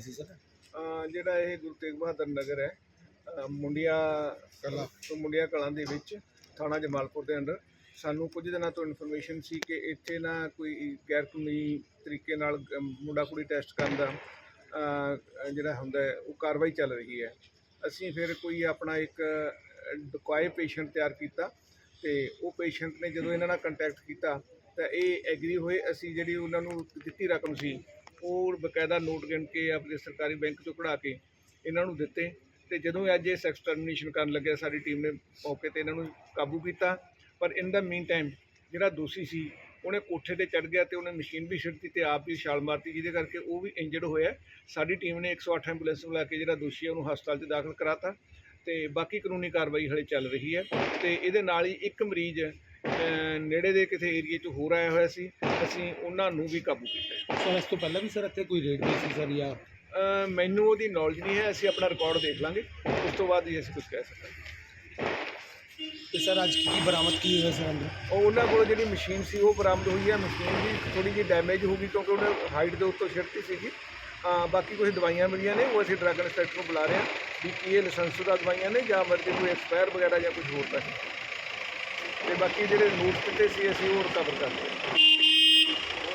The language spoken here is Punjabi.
ਸਰ? ਅਹ ਜਿਹੜਾ ਇਹ ਗੁਰੂ ਤੇਗ ਬਹਾਦਰ ਨਗਰ ਹੈ ਅਹ ਮੁੰਡਿਆ ਕਲਾਂ ਤੋਂ ਮੁੰਡਿਆ ਕਲਾਂ ਦੇ ਵਿੱਚ ਥਾਣਾ ਜਮਾਲਪੁਰ ਦੇ ਅੰਦਰ ਸਾਨੂੰ ਕੁਝ ਦਿਨਾਂ ਤੋਂ ਇਨਫੋਰਮੇਸ਼ਨ ਸੀ ਕਿ ਇੱਥੇ ਨਾ ਕੋਈ ਗੈਰ ਕਾਨੂੰਨੀ ਤਰੀਕੇ ਨਾਲ ਅਹ, ਮੁੰਡਾ ਕੁੜੀ ਟੈਸਟ ਕਰਨ ਦਾ ਅਹ, ਜਿਹੜਾ ਹੁੰਦਾ ਹੈ, ਉਹ ਕਾਰਵਾਈ ਚੱਲ ਰਹੀ ਹੈ। ਅਸੀਂ ਫਿਰ ਕੋਈ ਆਪਣਾ ਇੱਕ ਡਿਕੋਏ ਪੇਸ਼ੈਂਟ ਤਿਆਰ ਕੀਤਾ ਤੇ ਉਹ ਪੇਸ਼ੈਂਟ ਨੇ ਜਦੋਂ ਇਹਨਾਂ ਨਾਲ ਕੰਟੈਕਟ ਕੀਤਾ ਤਾਂ ਇਹ ਐਗਰੀ ਹੋਏ ਅਸੀਂ ਜਿਹੜੀ ਉਹਨਾਂ ਨੂੰ ਦਿੱਤੀ ਰਕਮ ਸੀ ਉਹ ਬਕਾਇਦਾ ਨੋਟ ਗਿਣ ਕੇ ਆਪਣੇ ਸਰਕਾਰੀ ਬੈਂਕ ਤੋਂ ਕਢਾ ਕੇ ਇਹਨਾਂ ਨੂੰ ਦਿੱਤੇ ਤੇ ਜਦੋਂ ਅੱਜ ਇਹ ਐਕਸਟਰਮੀਨੇਸ਼ਨ ਕਰਨ ਲੱਗਿਆ, ਸਾਡੀ ਟੀਮ ਨੇ ਮੌਕੇ ਤੇ ਇਹਨਾਂ ਨੂੰ ਕਾਬੂ ਕੀਤਾ। ਪਰ ਇਨ ਦਾ ਮੀਨ ਟਾਈਮ ਜਿਹੜਾ ਦੋਸ਼ੀ ਸੀ, ਉਹਨੇ ਕੋਠੇ ਤੇ ਚੜ ਗਿਆ ਤੇ ਉਹਨੇ ਮਸ਼ੀਨ ਵੀ ਛਿੜਤੀ ਤੇ ਆਪ ਵੀ ਛਾਲ ਮਾਰਤੀ, ਜਿਹਦੇ ਕਰਕੇ ਉਹ ਵੀ ਇੰਜਰਡ ਹੋਇਆ। ਸਾਡੀ ਟੀਮ ਨੇ 108 ਐਂਬੂਲੈਂਸ ਬੁਲਾ ਕੇ ਜਿਹੜਾ ਦੋਸ਼ੀ ਹੈ ਉਹਨੂੰ ਹਸਪਤਾਲ 'ਚ ਦਾਖਲ ਕਰਾਤਾ ਤੇ ਬਾਕੀ ਕਾਨੂੰਨੀ ਕਾਰਵਾਈ ਹਲੇ ਚੱਲ ਰਹੀ ਹੈ ਤੇ ਇਹਦੇ ਨਾਲ ਹੀ ਇੱਕ ਮਰੀਜ਼ ਨੇੜੇ ਦੇ ਕਿਸੇ ਏਰੀਏ 'ਚ ਹੋਰ ਆਇਆ ਹੋਇਆ ਸੀ ਅਸੀਂ ਉਹਨਾਂ ਨੂੰ ਵੀ ਕਾਬੂ ਕੀਤਾ ਸਰ ਇਸ ਤੋਂ ਪਹਿਲਾਂ ਵੀ ਸਰ ਇੱਥੇ ਕੋਈ ਰੇਡ ਨਹੀਂ ਸੀ ਸਰ ਜਾਂ ਅਹ ਮੈਨੂੰ ਉਹਦੀ ਨੌਲੇਜ ਨਹੀਂ ਹੈ ਅਸੀਂ ਆਪਣਾ ਰਿਕਾਰਡ ਦੇਖ ਲਾਂਗੇ। ਉਸ ਤੋਂ ਬਾਅਦ ਹੀ ਅਸੀਂ ਕੁਝ ਕਹਿ ਸਕਦੇ ਤੇ ਸਰ ਅੱਜ ਕੀ ਬਰਾਮਦ ਕੀ ਹੋਇਆ ਸਰ ਅੰਦਰ? ਉਹ ਉਹਨਾਂ ਕੋਲ ਜਿਹੜੀ ਮਸ਼ੀਨ ਸੀ ਉਹ ਬਰਾਮਦ ਹੋਈ ਹੈ। ਮਸ਼ੀਨ ਵੀ ਥੋੜੀ ਜਿਹੀ ਡੈਮੇਜ ਹੋ ਗਈ ਕਿਉਂਕਿ ਉਹਨੇ ਹਾਈਟ ਦੇ ਉੱਤੋਂ ਛਿੜਤੀ ਸੀਗੀ। ਅਹ ਬਾਕੀ ਕੁਝ ਦਵਾਈਆਂ ਮਿਲੀਆਂ ਨੇ ਉਹ ਅਸੀਂ ਡਰੱਗ ਇੰਸਪੈਕਟਰ ਨੂੰ ਬੁਲਾ ਰਹੇ ਹਾਂ ਵੀ ਕੀ ਇਹ ਲਾਇਸੈਂਸਸ਼ੁਦਾ ਦਵਾਈਆਂ ਨੇ ਜਾਂ ਮਰਜ਼ੀ ਕੋਈ ਐਕਸਪਾਇਰ ਵਗੈਰਾ ਜਾਂ ਕੁਝ ਹੋਰ ਤਾਂ ਨਹੀਂ ਤੇ ਬਾਕੀ ਜਿਹੜੇ ਨੋਟ ਕਿਤੇ ਸੀ ਅਸੀਂ ਉਹ ਰਿਕਵਰ ਕਰ ਲਏ।